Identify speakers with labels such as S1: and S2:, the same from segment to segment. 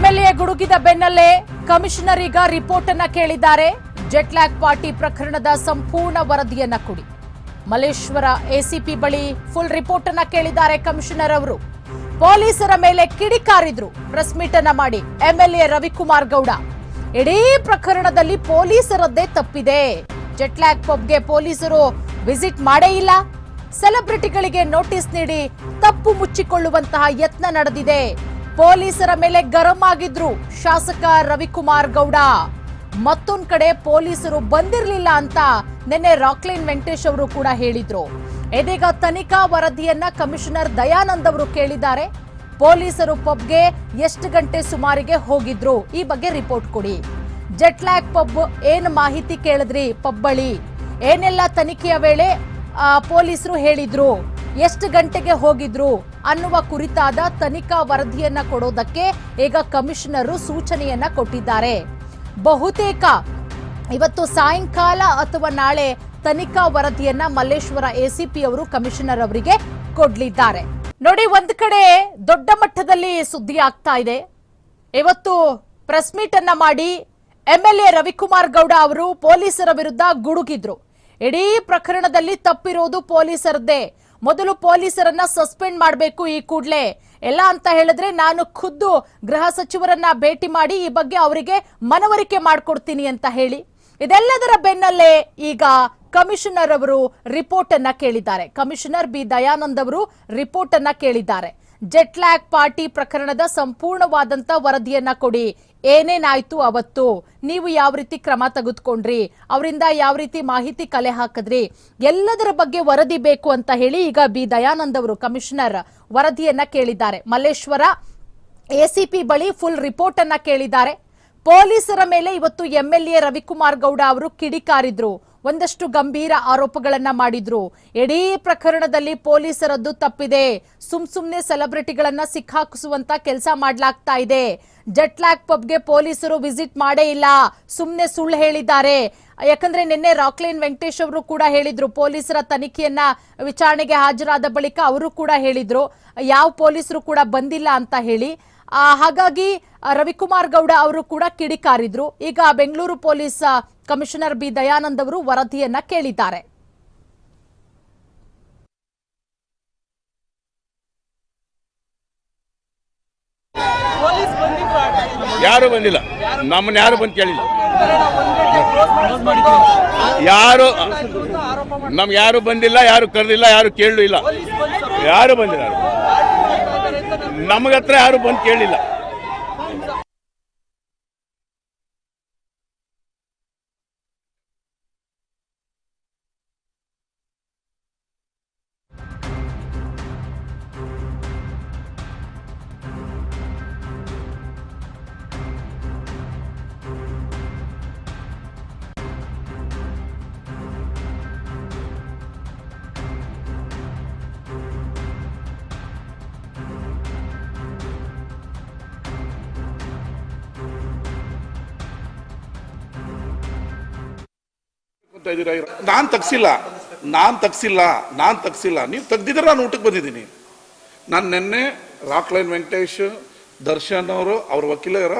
S1: MLA ಗುಡುಗಿದ ಬೆನ್ನಲ್ಲೇ commissioner ಈಗ report ಅನ್ನ ಕೇಳಿದ್ದಾರೆ ಜೆಟ್ಲ್ಯಾಕ್ ಪಾರ್ಟಿ ಪ್ರಕರಣದ ಸಂಪೂರ್ಣ ವರದಿಯನ್ನ ಕೊಡಿ. ಮಲ್ಲೇಶ್ವರ ಎಸಿಪಿ ಬಳಿ ಫುಲ್ ರಿಪೋರ್ಟ್ ಅನ್ನ ಕೇಳಿದ್ದಾರೆ ಕಮಿಷನರ್ ಅವರು. ಪೊಲೀಸರ ಮೇಲೆ ಕಿಡಿಕಾರಿದ್ರು ಪ್ರೆಸ್ ಮೀಟ್ ಅನ್ನ ಮಾಡಿ ಎಂಎಲ್ಎ ರವಿಕುಮಾರ್ ಗೌಡ. ಇಡೀ ಪ್ರಕರಣದಲ್ಲಿ ಪೊಲೀಸರದ್ದೇ ತಪ್ಪಿದೆ. ಜೆಟ್ಲ್ಯಾಕ್ ಪಬ್ಗೆ ಪೊಲೀಸರು ವಿಸಿಟ್ ಮಾಡೇ ಇಲ್ಲ. ಸೆಲೆಬ್ರಿಟಿಗಳಿಗೆ ನೋಟಿಸ್ ನೀಡಿ ತಪ್ಪು ಮುಚ್ಚಿಕೊಳ್ಳುವಂತಹ ಯತ್ನ ನಡೆದಿದೆ. ಪೊಲೀಸರ ಮೇಲೆ ಗರಂ ಆಗಿದ್ರು ಶಾಸಕ ರವಿಕುಮಾರ್ ಗೌಡ. ಮತ್ತೊಂದು ಕಡೆ ಪೊಲೀಸರು ಬಂದಿರಲಿಲ್ಲ ಅಂತ ನಿನ್ನೆ ರಾಕ್ಲೈನ್ ವೆಂಕಟೇಶ್ ಅವರು ಕೂಡ ಹೇಳಿದ್ರು. ಇದೀಗ ತನಿಖಾ ವರದಿಯನ್ನ ಕಮಿಷನರ್ ದಯಾನಂದ್ ಅವರು ಕೇಳಿದ್ದಾರೆ. ಪೊಲೀಸರು ಪಬ್ಗೆ ಎಷ್ಟು ಗಂಟೆ ಸುಮಾರಿಗೆ ಹೋಗಿದ್ರು? ಈ ಬಗ್ಗೆ ರಿಪೋರ್ಟ್ ಕೊಡಿ. ಜೆಟ್ಲ್ಯಾಕ್ ಪಬ್ ಏನ್ ಮಾಹಿತಿ ಕೇಳಿದ್ರಿ ಪಬ್ ಬಳಿ? ಏನೆಲ್ಲ ತನಿಖೆಯ ವೇಳೆ ಪೊಲೀಸರು ಹೇಳಿದ್ರು? ಎಷ್ಟು ಗಂಟೆಗೆ ಹೋಗಿದ್ರು ಅನ್ನುವ ಕುರಿತಾದ ತನಿಖಾ ವರದಿಯನ್ನ ಕೊಡೋದಕ್ಕೆ ಈಗ ಕಮಿಷನರು ಸೂಚನೆಯನ್ನ ಕೊಟ್ಟಿದ್ದಾರೆ. ಬಹುತೇಕ ಇವತ್ತು ಸಾಯಂಕಾಲ ಅಥವಾ ನಾಳೆ ತನಿಖಾ ವರದಿಯನ್ನ ಮಲ್ಲೇಶ್ವರ ಎಸಿಪಿ ಅವರು ಕಮಿಷನರ್ ಅವರಿಗೆ ಕೊಡ್ಲಿದ್ದಾರೆ. ನೋಡಿ, ಒಂದ್ ಕಡೆ ದೊಡ್ಡ ಮಟ್ಟದಲ್ಲಿ ಸುದ್ದಿ ಆಗ್ತಾ ಇದೆ. ಇವತ್ತು ಪ್ರೆಸ್ ಮೀಟ್ ಅನ್ನ ಮಾಡಿ ಎ ರವಿಕುಮಾರ್ ಗೌಡ ಅವರು ಪೊಲೀಸರ ವಿರುದ್ಧ ಗುಡುಗಿದ್ರು. ಇಡೀ ಪ್ರಕರಣದಲ್ಲಿ ತಪ್ಪಿರೋದು ಪೊಲೀಸರದ್ದೇ. ಮೊದಲು ಪೊಲೀಸರನ್ನ ಸಸ್ಪೆಂಡ್ ಮಾಡಬೇಕು ಈ ಕೂಡಲೇ. ಎಲ್ಲ ಅಂತ ಹೇಳಿದ್ರೆ ನಾನು ಖುದ್ದು ಗೃಹ ಸಚಿವರನ್ನ ಭೇಟಿ ಮಾಡಿ ಈ ಬಗ್ಗೆ ಅವರಿಗೆ ಮನವರಿಕೆ ಮಾಡಿಕೊಡ್ತೀನಿ ಅಂತ ಹೇಳಿ. ಇದೆಲ್ಲದರ ಬೆನ್ನಲ್ಲೇ ಈಗ ಕಮಿಷನರ್ ಅವರು ರಿಪೋರ್ಟ್ ಅನ್ನ ಕೇಳಿದ್ದಾರೆ. Commissioner B. ದಯಾನಂದ್ ಅವರು ರಿಪೋರ್ಟ್ ಅನ್ನ ಕೇಳಿದ್ದಾರೆ. ಜೆಟ್ಲ್ಯಾಕ್ ಪಾರ್ಟಿ ಪ್ರಕರಣದ ಸಂಪೂರ್ಣವಾದಂತ ವರದಿಯನ್ನ ಕೊಡಿ. ಏನೇನಾಯ್ತು ಅವತ್ತು? ನೀವು ಯಾವ ರೀತಿ ಕ್ರಮ ತೆಗೆದುಕೊಂಡ್ರಿ? ಅವರಿಂದ ಯಾವ ರೀತಿ ಮಾಹಿತಿ ಕಲೆ ಹಾಕಿದ್ರಿ? ಎಲ್ಲದರ ಬಗ್ಗೆ ವರದಿ ಬೇಕು ಅಂತ ಹೇಳಿ ಈಗ ಬಿ. ದಯಾನಂದ್ ಅವರು ಕಮಿಷನರ್ ವರದಿಯನ್ನ ಕೇಳಿದ್ದಾರೆ. ಮಲ್ಲೇಶ್ವರ ಎಸಿಪಿ ಬಳಿ ಫುಲ್ ರಿಪೋರ್ಟ್ ಅನ್ನ ಕೇಳಿದ್ದಾರೆ. ಪೊಲೀಸರ ಮೇಲೆ ಇವತ್ತು ಎಂಎಲ್ಎ ರವಿಕುಮಾರ್ ಗೌಡ ಅವರು ಕಿಡಿಕಾರಿದ್ರು. ಒಂದಷ್ಟು ಗಂಭೀರ ಆರೋಪಗಳನ್ನ ಮಾಡಿದ್ರು. ಇಡೀ ಪ್ರಕರಣದಲ್ಲಿ ಪೊಲೀಸರದ್ದು ತಪ್ಪಿದೆ. ಸುಮ್ ಸುಮ್ನೆ ಸೆಲೆಬ್ರಿಟಿಗಳನ್ನ ಸಿಕ್ಕಾಕಿಸುವಂತ ಕೆಲಸ ಮಾಡ್ಲಾಗ್ತಾ ಇದೆ. ಜಟ್ಲ್ಯಾಕ್ ಪಬ್ಗೆ ಪೊಲೀಸರು ವಿಸಿಟ್ ಮಾಡೇ ಇಲ್ಲ. ಸುಮ್ನೆ ಸುಳ್ಳು ಹೇಳಿದ್ದಾರೆ. ಯಾಕಂದ್ರೆ ನಿನ್ನೆ ರಾಕ್ಲೈನ್ ವೆಂಕಟೇಶ್ ಅವರು ಕೂಡ ಹೇಳಿದ್ರು. ಪೊಲೀಸರ ತನಿಖೆಯನ್ನ ವಿಚಾರಣೆಗೆ ಹಾಜರಾದ ಬಳಿಕ ಅವರು ಕೂಡ ಹೇಳಿದ್ರು. ಯಾವ ಪೊಲೀಸರು ಕೂಡ ಬಂದಿಲ್ಲ ಅಂತ ಹೇಳಿ. ಹಾಗಾಗಿ ರವಿಕುಮಾರ್ ಗೌಡ ಅವರು ಕೂಡ ಕಿಡಿಕಾರಿದ್ರು. ಈಗ Bengaluru police commissioner B. Dayanand ಅವರು ವರದಿಯನ್ನ ಕೇಳಿದ್ದಾರೆ.
S2: ಯಾರು ಬಂದಿಲ್ಲ? ನಮ್ಮನ್ನ ಯಾರು ಬಂದು ಕೇಳಿಲ್ಲ? ಯಾರು, ನಮ್ಗೆ ಯಾರು ಬಂದಿಲ್ಲ, ಯಾರು ಕರೆದಿಲ್ಲ, ಯಾರು ಕೇಳಲು ಇಲ್ಲ
S3: ಪೊಲೀಸ್ ಬಂದು
S2: ಯಾರು ಬಂದಿಲ್ಲ ಯಾರು.
S3: ಇದ್ದಾರೆ ಅಂತ ನಮ್ಗೆ
S2: ನಮಗ ಹತ್ರ ಯಾರು ಬಂದು ಕೇಳಿಲ್ಲ.
S4: ನಾನು ತಗ್ಸಿಲ್ಲ. ನಾನು ತಗ್ಸಿಲ್ಲ. ನಾನು ತಗ್ಸಿಲ್ಲ. ನೀವು ತೆಗ್ದಿದ್ರೆ ನಾನು ಊಟಕ್ಕೆ ಬಂದಿದ್ದೀನಿ. ನಾನು ನಿನ್ನೆ ರಾಕ್ಲೈನ್ ವೆಂಕಟೇಶ್ ದರ್ಶನ್ ಅವರು ಅವ್ರ ವಕೀಲರ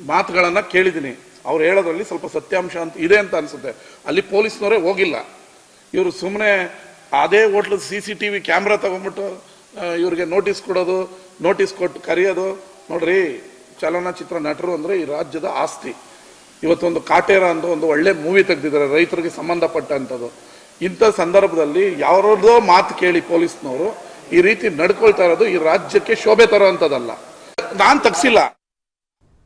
S4: ಮಾತುಗಳನ್ನು ಕೇಳಿದ್ದೀನಿ. ಅವ್ರು ಹೇಳೋದ್ರಲ್ಲಿ ಸ್ವಲ್ಪ ಸತ್ಯಾಂಶ ಅಂತ ಇದೆ ಅಂತ ಅನ್ಸುತ್ತೆ. ಅಲ್ಲಿ ಪೊಲೀಸ್ನವರೇ ಹೋಗಿಲ್ಲ. ಇವರು ಸುಮ್ಮನೆ ಅದೇ ಹೋಟ್ಲದ C C T V camera ತಗೊಂಡ್ಬಿಟ್ಟು ಆ, ಇವ್ರಿಗೆ ನೋಟಿಸ್ ಕೊಡೋದು ನೋಟಿಸ್ ಕೊಟ್ಟು ಕರೆಯೋದು. ನೋಡ್ರಿ ಚಲನಚಿತ್ರ ನಟರು ಅಂದರೆ ಈ ರಾಜ್ಯದ ಆಸ್ತಿ. ಇವತ್ತೊಂದು ಕಾಟೇರ ಅಂತ ಒಂದು ಒಳ್ಳೆ ಮೂವಿ ತೆಗೆದಿದ್ದಾರೆ, ರೈತರಿಗೆ ಸಂಬಂಧಪಟ್ಟಂಥದ್ದು. ಇಂಥ ಸಂದರ್ಭದಲ್ಲಿ ಯಾರದೋ ಮಾತು ಕೇಳಿ ಪೊಲೀಸ್ನವರು ಈ ರೀತಿ ನಡ್ಕೊಳ್ತಾ ಇರೋದು ಈ ರಾಜ್ಯಕ್ಕೆ ಶೋಭೆ ತರೋ ಅಂಥದ್ದಲ್ಲ ನಾನು ತಗ್ಸಿಲ್ಲ.